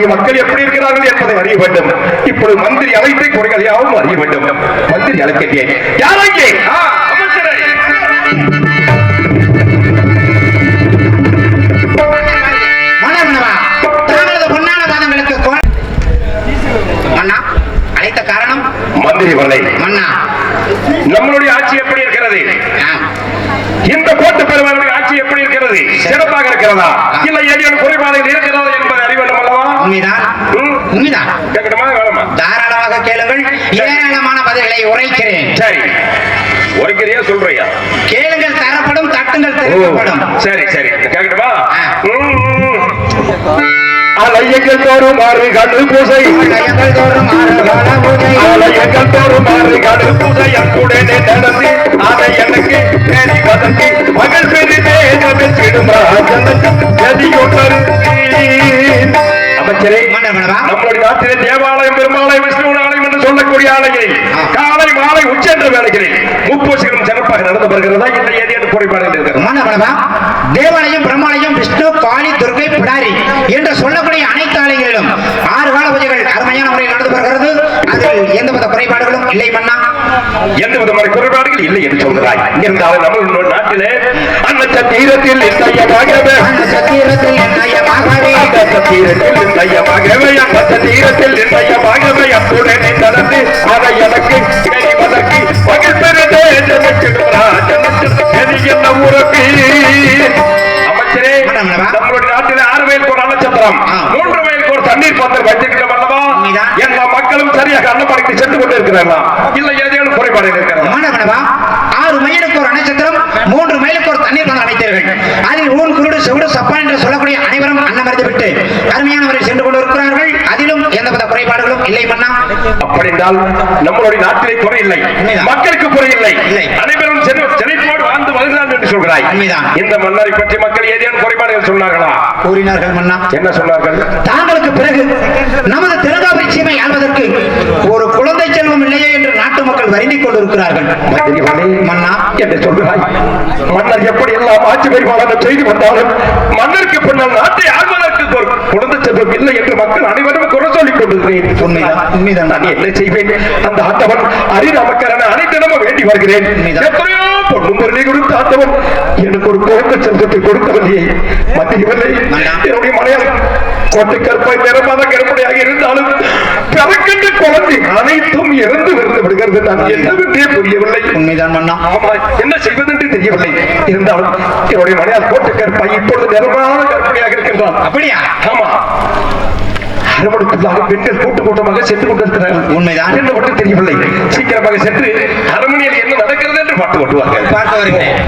இருக்கக்கூடிய மக்கள் எப்படி இருக்கிறார்கள் என்பதை அறிய வேண்டும். இப்பொழுது மந்திரி அமைப்பை குறைகள் யாவும் அறிய வேண்டும். மந்திரி அழைத்த காரணம்? மந்திரி வரலை. மன்னா. நம்மளுடைய ஆட்சி எப்படி இருக்கிறது. இந்த போட்டு பெறுவர்களுடைய ஆட்சி எப்படி இருக்கிறது? சிறப்பாக இருக்கிறதா? இல்லை ஏதேனும் குறைபாடுகள் இருக்கிறதா அல்லவா உண்மைதான் ம். உண்மைதான் கேட்கணுமா வேணுமா? தாராளமாக கேளுங்கள். ஏராளமான பதில்களை உரைக்கிறேன். சரி. ஒருக்கிறியா சொல்றியா? கேளுங்கள் தரப்படும் தட்டுங்கள் தெரிவிக்கப்படும். சரி சரி. கேட்கணுமா. அலையங்கள் தோறும் மாறு கண்டு பூசை. அலையங்கள் தோறும் மாறு கண்டு பூசை. அன்புடனே நடந்து அதை எனக்கு தேடி வதங்கி மகள் பெரிதே நமிச்சிடும் ராஜனுக்கு எதியொன்றறிந்தேன். அமைச்சரே மன்னவனவா, நம்மளுடைய நாட்டிலே தேவாலயம் பெருமாலயம் விஷ்ணு ஆலயம் என்று சொல்லக்கூடிய ஆலயங்களில் ஆ. காலை மாலை உச்சென்ற வேலைகளில் முப்பூசிகளும் சிறப்பாக நடந்து வருகிறதா? இல்லை ஏதேனும் குறைபாடுகள் இருக்கிறதா? தேவாலயம் பிரம்மாலயம் விஷ்ணு காளி துர்கை பிடாரி என்று சொல்லக்கூடிய அனைத்து ஆலயங்களிலும் ஆறு கால பூஜைகள் அருமையான முறையில் நடந்து வருகிறது. அதில் எந்தவித குறைபாடுகளும் இல்லை மன்னா. எந்த விதமான குறைபாடுகள் இல்லை என்று சொல்கிறாய். இருந்தாலும் நம்ம நாட்டிலே அந்த தீரத்தில் நிச்சயமாகவே பெருதே என்ன அமைச்சரே. நம்மளுடைய நாட்டிலே ஆறு வயலுக்கு ஒரு ஆ. மூன்று வயலுக்கு ஒரு தண்ணீர் பந்தல் வைத்திருக்கிறோம் அல்லவா. எல்லா மக்களும் சரியாக அன்னப்படைக்கு சென்று கொண்டு இருக்கிறார்களா இல்லை ஏதேனும் குறைபாடு மாணவனவா ஆறு மைலுக்கு ஒரு நட்சத்திரம் மூன்று மைலுக்கு ஒரு தண்ணீர் பந்தல் அமைத்தீர்கள் அதில் ஊன் குருடு செவிடு சப்பான் என்று சொல்லக்கூடிய அனைவரும் அன்னமருந்து விட்டு அருமையான முறையில் சென்று கொண்டு இருக்கிறார்கள் அதிலும் எந்தவித குறைபாடுகளும் இல்லை மன்னா. அப்படி என்றால் நம்மளுடைய நாட்டிலே குறை இல்லை. மக்களுக்கு குறை இல்லை. அனைவரும் செழி- செழிப்போடு வாழ்ந்து வருகிறார்கள் என்று சொல்கிறாய். உண்மைதான். இந்த மன்னரை பற்றி மக்கள் ஏதேனும் குறைபாடுகள் சொன்னார்களா? கூறினார்கள் மன்னா. என்ன சொன்னார்கள்? தாங்களுக்கு பிறகு நமது திருகாபுரி சீமை ஆள்வதற்கு ஒரு குழந்தை செல்வம் இல்லையே என்று நாட்டு மக்கள் வருந்திக் கொண்டிருக்கிறார்கள். மந்திரி மன்னா என்று சொல்கிறாய். மன்னர் எப்படி எல்லாம் ஆட்சி பரிபாலனம் செய்து வந்தாலும் மன்னருக்கு பின்னால் நாட்டை ஆள்வதற்கு உண்மைதான், உண்மைதான். நான் என்ன செய்வேன்? அந்த ஆண்டவன் அரிநாமக்கரன அனைத்திடமும் வேண்டி வருகிறேன். எத்தனையோ பொண்ணும் பொருளை கொடுத்த ஆண்டவன் எனக்கு ஒரு குழந்தை செல்வத்தை கொடுக்கவில்லையே மத்தியவில்லை மன்னா. என்னுடைய மனையால் கோட்டை கற்பாய் நிறமாத கருப்படையாக இருந்தாலும் பிறக்கின்ற குழந்தை அனைத்தும் இறந்து விருந்து விடுகிறது. நான் என்னவென்றே புரியவில்லை. உண்மைதான் மன்னா. ஆமா என்ன செய்வதென்று தெரியவில்லை. இருந்தாலும் என்னுடைய மனையால் கோட்டை கற்பாய் இப்பொழுது நிறமான கற்பனையாக இருக்கின்றான். அப்படியா? ஆமா அரவணைக்குள்ளாக பெண்கள் கூட்டு கூட்டமாக சென்று கொண்டிருக்கிறார்கள். உண்மைதான். என்ன மட்டும் தெரியவில்லை. சீக்கிரமாக சென்று அரண்மனையில் என்ன நடக்கிறது என்று பார்த்து கொண்டுவார்கள் பார்க்க வருகிறேன்.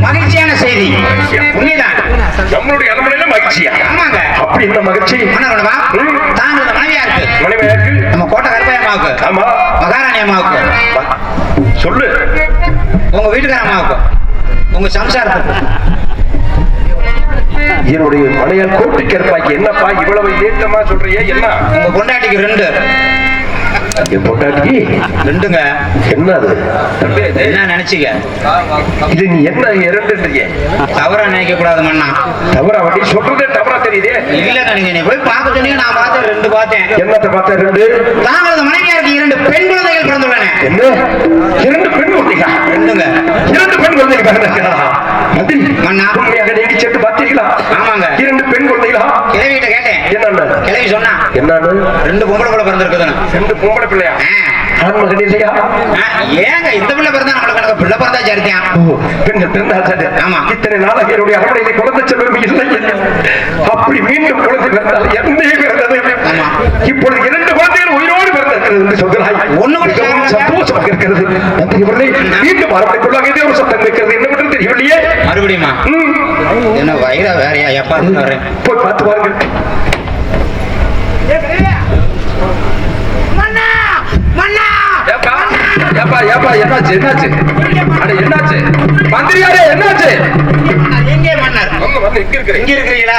மகிழ்ச்சியான செய்தி. உண்மைதான். நம்மளுடைய அப்படி என்ன மகிழ்ச்சி மனைவியா இருக்கு. நம்ம கோட்டை கருப்பை அம்மாவுக்கு ஆமா. மகாராணி அம்மாவுக்கு. சொல்லு. உங்க வீட்டுக்கார அம்மாவுக்கு. உங்க சம்சாரத்துக்கு. என்னுடைய மனையால் கோட்டை கற்பாய்க்கு என்னப்பா இவ்வளவு ஏற்றமா சொல்றியே? என்ன? உங்க பொண்டாட்டிக்கு ரெண்டு. என் ரெண்டுங்க என்ன அது என்ன நினைச்சீங்க? இது நீ என்ன இரண்டுன்றீங்க தவறா நினைக்க கூடாது மண்ணா தவறா வண்டி சொல்றதே தவறா தெரியுதே. நீங்க நீ போய் பார்க்க சொன்னீங்க நான் பார்த்தேன் ரெண்டு பார்த்தேன். என்னத்தை பார்த்த ரெண்டு? தாங்களது மனைவியாருக்கு இரண்டு பெண் குழந்தைகள் பிறந்துள்ளன. என்ன? இரண்டு பெண் குழந்தைகளா ரெண்டுங்க. இரண்டு பெண் குழந்தைகள் பிறந்திருக்கிறா மந்திரி மன்னா. உண்மையாக நீங்க சென்று பார்த்தீர்களா? ஆமாங்க. இரண்டு பெண் குழந்தைகளா கிழவிகிட்ட கேட்டேன் என்னன்னு? கிழவி சொன்னா. என்னன்னு? ரெண்டு பொம்பளை பிள்ளை பிறந்திருக்குதுன்னு. ரெண்டு பொம்பளை பிள்ளையா? இல்லையா ஏங்க இந்த பிள்ளை பிறந்தா நம்மளுக்கு பிள்ளை பிறந்தா சரித்தியான் சரி. ஆமா. இத்தனை நாளாக என்னுடைய அரண்மனையிலே குழந்தை செல்வம் இல்லை. அப்படி மீண்டும் குழந்தை பிறந்தால் என்னே பிறந்தது? ஆமா. இப்பொழுது இரண்டு குழந்தைகள் உயிரோடு பிறந்திருக்கிறது என்று சொல்கிறாய். ஒண்ணு கூட மிகவும். சந்தோஷமாக இருக்கிறது. மந்திரி அவர்களே, மீண்டும் ஒரு சத்தம் இருக்கிறது என்ன பண்றது தெரியவில்லையே மறுபடியுமா? என்ன வயிறா வேறையா? எப்பா போய் பார்த்து மன்னா ஏப்பா ஏப்பா என்னாச்சு என்னாச்சு? அட என்னாச்சு? மந்திரியாரே என்னாச்சு? எங்கே மன்னர்? வந்து வந்து இங்க இருக்கிறேன். இங்க இருக்கிறீங்களா?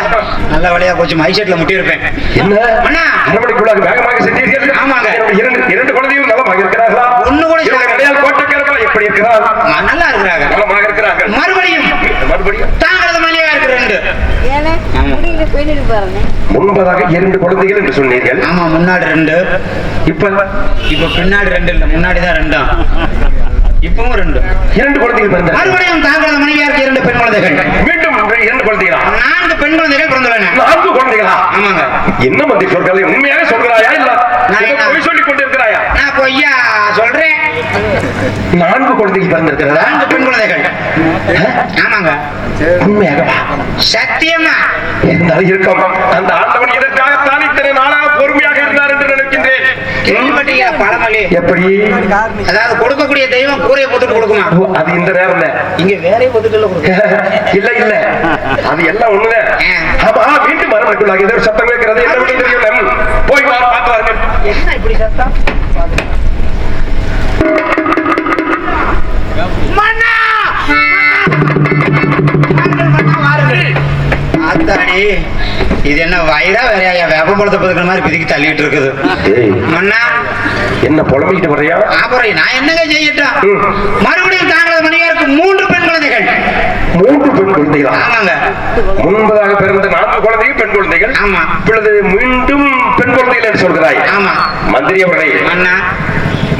நல்ல வேலையா போச்சு. மைசெட்ல முட்டி இருப்பேன் என்ன? அண்ணா. அரமணிக்குள்ளாக வேகமாக சென்றீர்கள்? ஆமாங்க. இரண்டு இரண்டு குழந்தைகள் நலமாக இருக்கிறார்களா ஒண்ணு கூட இவருடைய சாக- இடையால் கோட்டைக்காரர்கள் எப்படி இருக்கிறார் ம- நல்லா இருக்கிறாங்க நலமாக இருக்கிறார்கள் மறுபடியும் மறுபடியும் தாங்களது மனைவியா இருக்கு ரெண்டு ஏன்னா முன்பதாக இரண்டு குழந்தைகள் என்று சொன்னீர்கள். ஆமா முன்னாடி ரெண்டு. இப்ப இப்ப பின்னாடி ரெண்டு இல்ல முன்னாடி தான் ரெண்டும் இப்பவும் ரெண்டு. இரண்டு குழந்தைகள் பிறந்தார்கள் மறுபடியும் தாங்களது இரண்டு பெண் குழந்தைகள்? மீண்டும் இரண்டு குழந்தைகளா? நான்கு பெண் குழந்தைகள் பிறந்துள்ளன. நான்கு குழந்தைகளா? ஆமாங்க. என்ன மந்தி சொல்றாங்க உண்மையாக சொல்கிறாயா இல்ல? நான் சொல்லிக் கொண்டிருக்கிறாயா? நான் பொய்யா? சொல்றேன். நான்கு குழந்தைகள் பிறந்திருக்கிறதா? நான்கு பெண் குழந்தைகள். ஆமாங்க. உண்மையாகவா? சத்தியமா? இருந்தாலும் இருக்கும் அந்த ஆண்டவன் இதற்காகத்தான் இத்தனை நாளாக பொறுமையாக இருந்தார் என்று நினைக்கின்றேன். கேள்விப்பட்டீங்க பழமொழி. எப்படி? அதாவது கொடுக்கக்கூடிய தெய்வம் கூரையை போட்டுட்டு கொடுக்குமா? அது இந்த நேரம் இங்க போட்டுட்டு கொடுக்கும் இல்ல இல்ல. அது எல்லாம் ஒண்ணுதான் ஆமா மீண்டும் மரமக்குள்ளாக ஏதோ சத்தம் கேட்கிறது. என்ன தெரியல போய் வா பார்த்து வாருங்கள் என்ன இப்படி சத்தம்? இது என்ன வயிறா வேறையா? வேப்ப பழத்தை பதுக்கிற மாதிரி பிதிக்கி தள்ளிட்டு இருக்குது. என்ன புலம்பிக்கிட்டு வர்றியா அப்புறம் நான் என்னங்க செய்யட்டும் ம். மறுபடியும் தாங்களது மணியாருக்கு மூன்று பெண் குழந்தைகள். மூன்று பெண் குழந்தைகளா? ஆமாங்க. முன்பதாக பிறந்த நான்கு குழந்தைகள் பெண் குழந்தைகள். ஆமா. இப்பொழுது மீண்டும் பெண் குழந்தைகள் என்று சொல்கிறாய். ஆமா. மந்திரி அவர்களே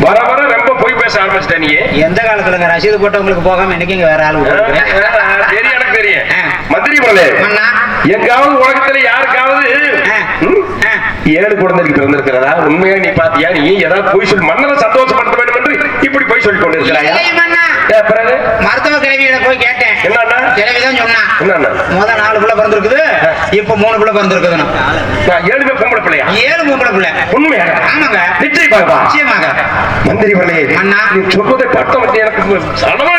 வர வர ரொம்ப போய் பேச ஆரம்பிச்சிட்ட நீ எந்த காலத்துலங்க ரசீது போட்டவங்களுக்கு போகாம இன்னைக்கு வேற ஆள். தெரியும் எனக்கு தெரியும். மந்திரி எங்காவது உலகத்துல யாருக்காவது. ஏழு குழந்தைகள் பிறந்திருக்கிறதா? உண்மையா நீ பாத்தியா? நீ ஏதாவது போய் சொல்லி மன்னரை சந்தோஷப்படுத்த வேண்டும் என்று இப்படி போய் சொல்லிக் கொண்டிருக்கிறாயா? பிறகு? மருத்துவ கிழவியில போய் கேட்டேன். என்னன்னா கிழவிதான் சொன்னா என்னன்னா முத நாலு பிள்ளை பிறந்திருக்குது இப்ப மூணு பிள்ளை பிறந்திருக்குதுன்னு நான் ஏழுமே பொம்பளை பிள்ளையா? ஏழு பொம்பளை பிள்ளை. உண்மையாக ஆமாங்க. நிச்சயமாக நிச்சயமாக. மந்திரி அவர்களே அண்ணா. நீ பார்த்தவன் எனக்கு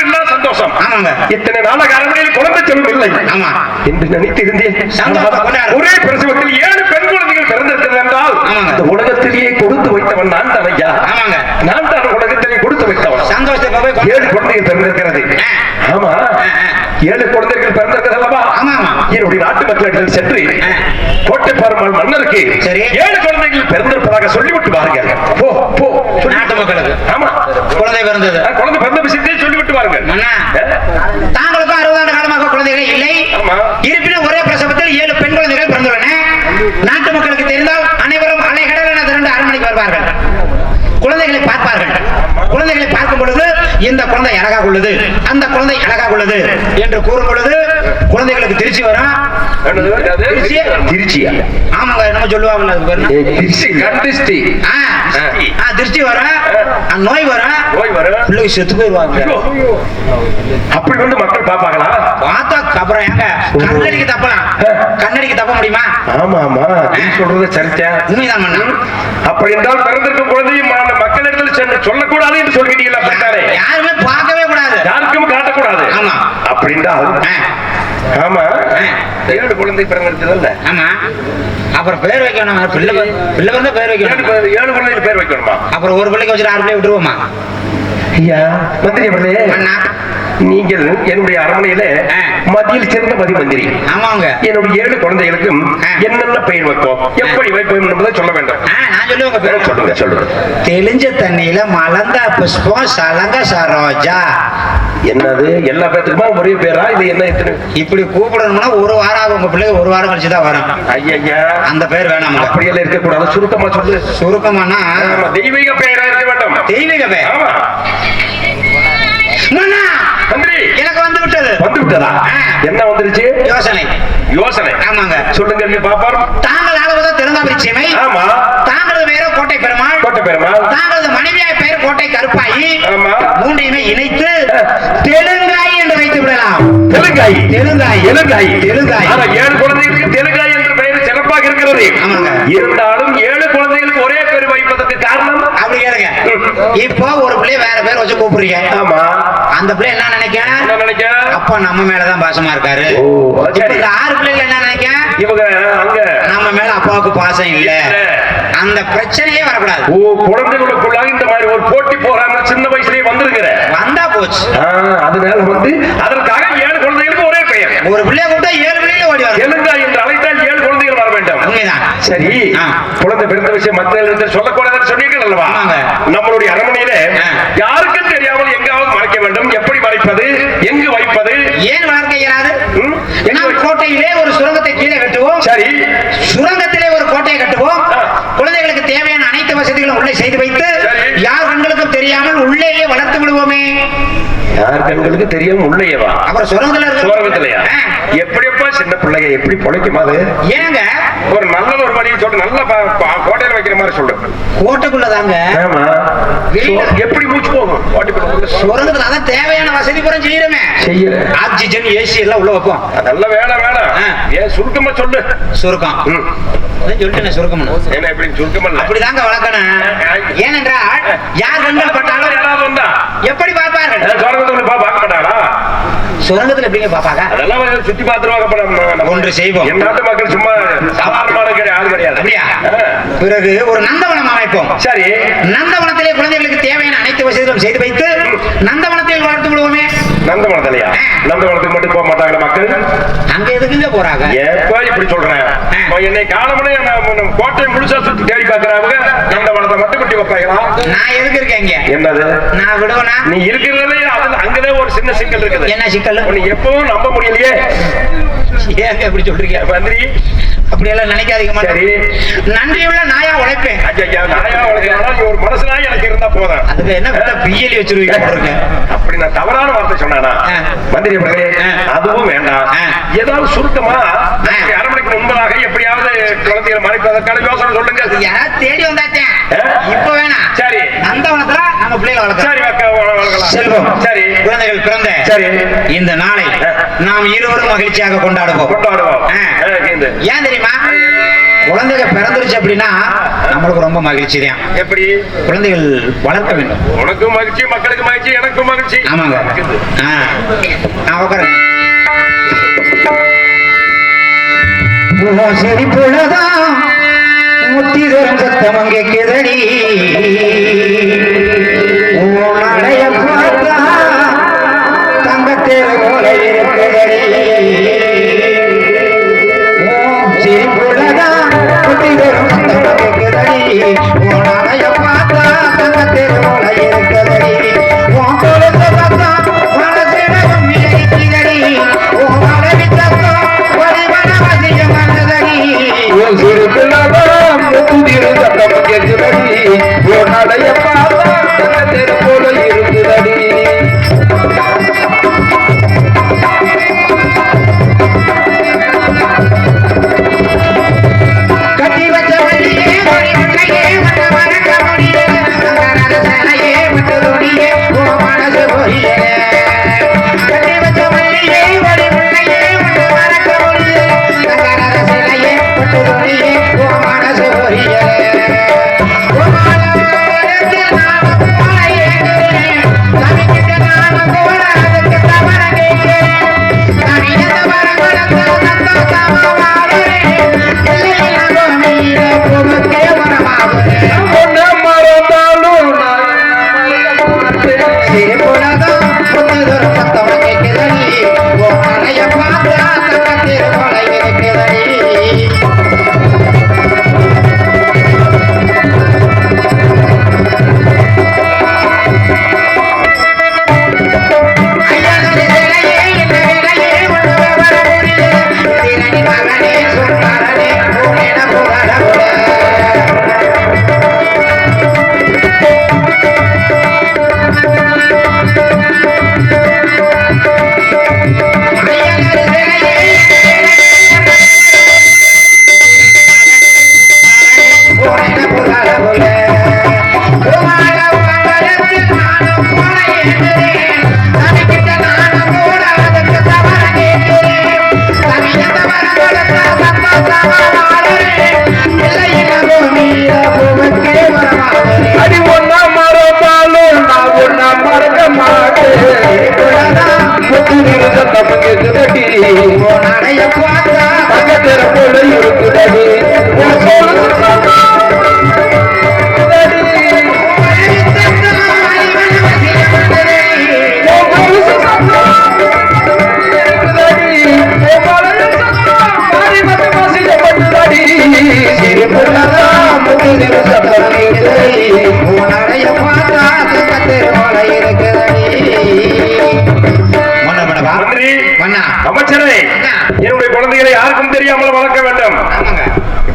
இல்லாத சந்தோஷம். ஆமாங்க. இத்தனை நாளாக அரண்மனையில் குழந்தை செல்வம் இல்லை ஆமா. என்று நினைத்து இருந்தேன். ஒரே பிரசவத்தில் ஏழு பெண் பிறந்திருக்கிறது என்றால். இந்த உலகத்திலேயே கொடுத்து வைத்தவன் நான் தான் ஐயா நான் தான் உலகத்திலே கொடுத்து வைத்தவன் கொண்டு- ஏழு குழந்தைகள் பிறந்திருக்கிறது. ஆமா. ஏழு குழந்தைகள் பிறந்திருக்கிறது அல்லவா. என்னுடைய நாட்டு மக்களிடம் சென்று. கோட்டை பெருமாள் மன்னருக்கு. ஏழு குழந்தைகள் பிறந்திருப்பதாக சொல்லிவிட்டு வாருங்கள் போ போ நாட்டு மக்களுக்கு ஆமா குழந்தை பிறந்தது குழந்தை பிறந்த விஷயத்தையே சொல்லிவிட்டு வாருங்கள் அண்ணா ஆ? தாங்களுக்கும் அறுபது ஆண்டு காலமாக குழந்தைகளே இல்லை ஆமா. இருப்பினும் ஒரே பிரசவத்தில் ஏழு பெண் குழந்தைகள் பிறந்துள்ளன நாட்டு மக்களுக்கு தெரிந்தால் அனைவரும் அலைகடல் என திரண்டு அரண்மனைக்கு வருவார்கள் குழந்தைகளை பார்ப்பார்கள் குழந்தைகளை பார்க்கும் பொழுது இந்த குழந்தை அழகாக உள்ளது. அந்த குழந்தை அழகாக உள்ளது என்று கூறும் பொழுது குழந்தைகளுக்கு திருச்சி வரும்? திருச்சியா? ஆமாங்க என்ன? ஏய், திருச்சி. கண்டிஸ்டி ஆ, நோய் வரும் நோய் வரும் பிள்ளைக்கு செத்து போயிடுவாங்க. ஐயோ. அப்படி வந்து மக்கள் பாப்பாங்களா பார்த்தா அப்புறம் ஏங்க? கண்ணடிக்கு தப்பலாம். கண்ணடிக்கு தப்ப முடியுமா? ஆமா ஆமா நீ சொல்றது சரிதான் உண்மைதான் அப்படி என்றால் பிறந்திருக்கும் குழந்தையும் ம- மக்களிடத்தில் சென்று சொல்லக்கூடாது என்று அப்படித்தானே யாருமே பார்க்கவே யாருக்கும் காட்டக்கூடாது. ஆமா. அப்படி என்றால் ஆ, ஆமா. ஏழு குழந்தை பிறந்திருக்குதல்ல ஆமா. அப்புறம் பேர் வைக்கணும் பிள்ளை பிள்ளை பிறந்தா பேர் வைக்கணும்? ஏழு குழந்தைகள் பேர் வைக்கணுமா? அப்புறம் ஒரு பிள்ளைக்கு வச்சுட்டு ஆறு பிள்ளை விட்டுருவோமா? ஐயா மந்திரி அண்ணா. நீங்கள் என்னுடைய அரண்மனையில. மத்தியில் சிறந்த மதி மந்திரி. ஆமாங்க. என்னுடைய ஏழு குழந்தைகளுக்கும். என்னென்ன பெயர் வைப்போம்? எப்படி வைப்போம் என்பதை சொல்ல வேண்டும். சொல்லுங்க சொல்லுங்க தெளிஞ்ச தண்ணியில மலர்ந்த புஷ்பம் சலங்க சரோஜா. என்னது? எல்லா பேத்துக்குமா ஒரே பேரா? இது என்ன இப்படி கூப்பிடணும்னா ஒரு வாரம் ஆகும். உங்க பிள்ளைங்க ஒரு வாரம் கழிச்சு தான் வரும். ஐயா அந்த பேர் வேணாமுங்க அப்படியெல்லாம் இருக்கக்கூடாது. சுருக்கமா சொல்லு. சுருக்கமானா? தெய்வீக பெயரா இருக்க வேண்டும். தெய்வீக பேர் வந்து விட்டது. என்ன வந்துருச்சு? யோசனை. யோசனை. ஆமாங்க. சொல்லுங்க நீ பாப்பார். தாங்கள் ஆளுவது தெலுங்காபுரிச்சியமை ஆமா. தாங்களது பெயர் கோட்டை பெருமாள். கோட்டை பெருமாள். தாங்களது மனைவியாய் பெயர் கோட்டை கருப்பாயி. ஆமா. மூன்றையுமே இணைத்து தெலுங்காய் என்று வைத்து விடலாம். தெலுங்காய். தெலுங்காய். தெலுங்காய். தெலுங்காய். ஏழு குழந்தைகளுக்கு தெலுங்காய் என்ற பெயர் சிறப்பாக இருக்கிறது. ஆமாங்க. இருந்தாலும் ஏழு குழந்தைகளுக்கு ஒரே பேர் கேளுங்க இப்போ ஒரு பிள்ளைய வேற பேர் வச்சு கூப்பிடுறீங்க. ஆமா. அந்த பிள்ளை என்ன நினைக்க? அப்பா நம்ம மேலதான் பாசமா இருக்காரு. ஆறு பிள்ளைகள் என்ன நினைக்க? இவங்க நம்ம மேல அப்பாவுக்கு பாசம் இல்ல. அந்த பிரச்சனையே வரக்கூடாது. ஓ குழந்தைகளுக்குள்ளாக இந்த மாதிரி ஒரு போட்டி போறாங்க சின்ன வயசுலயே வந்திருக்கிற. வந்தா போச்சு. அதனால வந்து அதற்காக ஏழு குழந்தைகளுக்கு ஒரே பெயர். ஒரு பிள்ளைய கூப்பிட்டா ஏழு பிள்ளைங்க ஓடி வரும். தெலுங்காய் என்று அழைத்தால் ஏழு குழந்தைகள் சரி ஆ. குழந்தை பிறந்த விஷயம் மக்கள் சொல்லக்கூடாதுன்னு சொன்னீர்கள் அல்லவா? ஆமாங்க. நம்மளுடைய அரண்மனையில. யாருக்கும் தெரியாமல் எங்காவது மறைக்க வேண்டும். எப்படி மறைப்பது? எங்கு வைப்பது? ஏன் வளர்க்க இயலாது? கோட்டையிலே ஒரு சுரங்கத்தை கீழே கட்டுவோம். சரி. சுரங்கத்திலே ஒரு கோட்டையை கட்டுவோம். குழந்தைகளுக்கு தேவையான அனைத்து வசதிகளும் உள்ளே செய்து வைத்து. யார் கண்களுக்கும் தெரியாமல் உள்ளேயே வளர்த்து விடுவோமே. யார் கண்களுக்கு தெரியும்? உள்ளேயேவா அப்புறம் சுரங்கத்துல சுரங்கத்திலையா. எப்படியப்பா சின்ன பிள்ளைங்க எப்படி பொழைக்கும் அது? ஏங்க? ஒரு நல்ல ஒரு வழியை சொல்லு நல்ல கோட்டையில வைக்கிற மாதிரி சொல்லு கோட்டைக்குள்ளதாங்க. ஆமா. எப்படி மூச்சு போகும்? கோட்டைக்குள்ள. சுரங்கத்துல அதான் தேவையான வசதி புறம் செய்யறமே செய்யல. ஆக்சிஜன் ஏசி எல்லாம் உள்ள வைப்போம். அதெல்லாம் வேலை ஆ. ஏன் சுருக்கமா சொல்லு. சுருக்கம். ம். அதான் சொல்லிட்டேன் சுருக்கம்னு. என்ன சுருக்கமா அப்படிதாங்க வளர்க்கணும் ஏனென்றால் யார் கண்கள் பட்டாலும் எப்படி பார்ப்பார்கள்? பா பார்க்க மாட்டாங்களா சுரங்கத்துல எப்படிங்க பார்ப்பாங்க? அதெல்லாம் சுத்தி நம்ம- ஒன்று செய்வோம். என் நாட்டு மக்கள் சும்மா சாதாரணமான கிடையாது கிடையாது. அப்படியா. பிறகு ஒரு நந்தவனம் அமைப்போம். சரி. நந்தவனத்திலே குழந்தைகளுக்கு தேவையான அனைத்து வசதிகளும் செய்து வைத்து நந்தவனத்தில் வளர்த்து விடுவோமே நந்தவனத்திலையா? நந்தவனத்துக்கு மட்டும் போக மாட்டாங்களா மக்கள்? அங்க எதுக்குங்க போறாங்க? எப்ப இப்படி சொல்றேன்? என்னை காலமனே கோட்டை முழுசா சுத்தி தேடி பாக்குறாங்க நந்தவனத்தை மட்டும் குட்டி வைப்பாங்களா? நான் எதுக்கு இருக்கேன் இங்க? என்னது? நான் விடுவேனா? நீ இருக்கிறதுல அதுல அங்கதான் ஒரு சின்ன சிக்கல் இருக்குது. என்ன சிக்கல்? உன்னை எப்பவும் நம்ப முடியலையே. ஏங்க இப்படி சொல்றீங்க? மந்திரி. அப்படியெல்லாம் நினைக்காதீங்க சரி. நன்றியுள்ள நாயா உழைப்பேன் நாயா உனக்கு நீ ஒரு மனசுனா எனக்கு இருந்தா போதும் அதுக்கு என்ன விட்டா பிஎல்இ வச்சிருவீங்க அப்படி நான் தவறான வார்த்தை சொன்னானா. மந்திரி. அதுவும் வேண்டாம். ஏதாவது சுருக்கமா நாளைக்கு அரண்மனைக்கு முன்பதாக எப்படியாவது குழந்தைகளை மறைப்பதற்கான யோசனை சொல்லுங்க தேடி வந்தாச்சேன்? இப்ப வேணாம் சரி. நந்தவனத்துல நம்ம பிள்ளைகளை வளர்க்கலாம். சரி. செல்வம் சரி குழந்தைகள் பிறந்த சரி. இந்த நாளை. நாம் இருவரும் மகிழ்ச்சியாக கொண்டாடுவோம். கொண்டாடுவோம். ஏன் தெரியுமா? குழந்தைகள் பிறந்துருச்சு அப்படின்னா நம்மளுக்கு ரொம்ப மகிழ்ச்சி தான். எப்படி? குழந்தைகள் வளர்க்க வேண்டும். உனக்கும் மகிழ்ச்சி மக்களுக்கு மகிழ்ச்சி எனக்கும் மகிழ்ச்சி. ஆமாங்க. ஆ. நான் உட்காருங்க. சிரிப்புள்ளதா முத்தி தரும் சத்தம் அங்கே கிதடி தங்கத்தேர் போல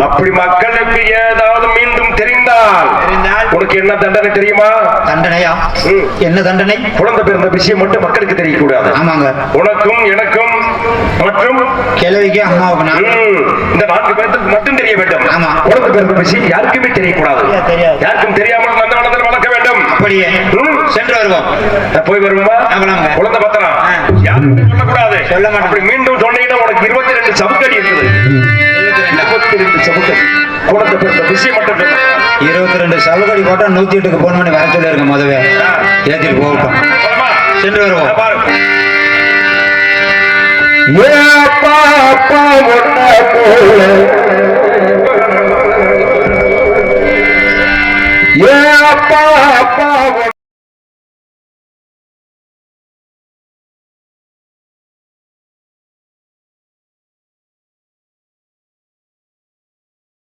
அப்படி மக்களுக்கு ஏதாவது மீண்டும் தெரிந்தால்? உனக்கு என்ன தண்டனை தெரியுமா தண்டனையா. என்ன தண்டனை குழந்தை பிறந்த விஷயம் மட்டும் மக்களுக்கு தெரியக்கூடாது ஆமாங்க உனக்கும் எனக்கும் மற்றும் கிழவிக்கு அம்மாவுக்கு இந்த நான்கு பேருக்கு மட்டும் தெரிய வேண்டும் ஆமா. குழந்தை பிறந்த விஷயம் யாருக்குமே தெரியக்கூடாது. யாருக்கும் தெரியாமல் நந்தவனத்தில் வளர்க்க வேண்டும் அப்படியே. சென்று வருவோம் போய் வருவோமா. குழந்தை பத்திரம். யாருக்கும் சொல்லக்கூடாது. சொல்ல மாட்டேன். மீண்டும் சொன்னீங்கன்னா உனக்கு இருபத்தி ரெண்டு சவுக்கடி இருக்குது. இருபத்தி ரெண்டு சவுக்கடி குழந்தை பிறந்த விஷயம் மட்டும். இருபத்தி ரெண்டு சவுகடி போட்டா நூத்தி எட்டுக்கு போன் பண்ணி வர சொல்லிருங்க முதவே ஏத்திட்டு போகட்டும்? சென்று வருவோம். அப்பா ஒன்ன போல. ஏ அப்பா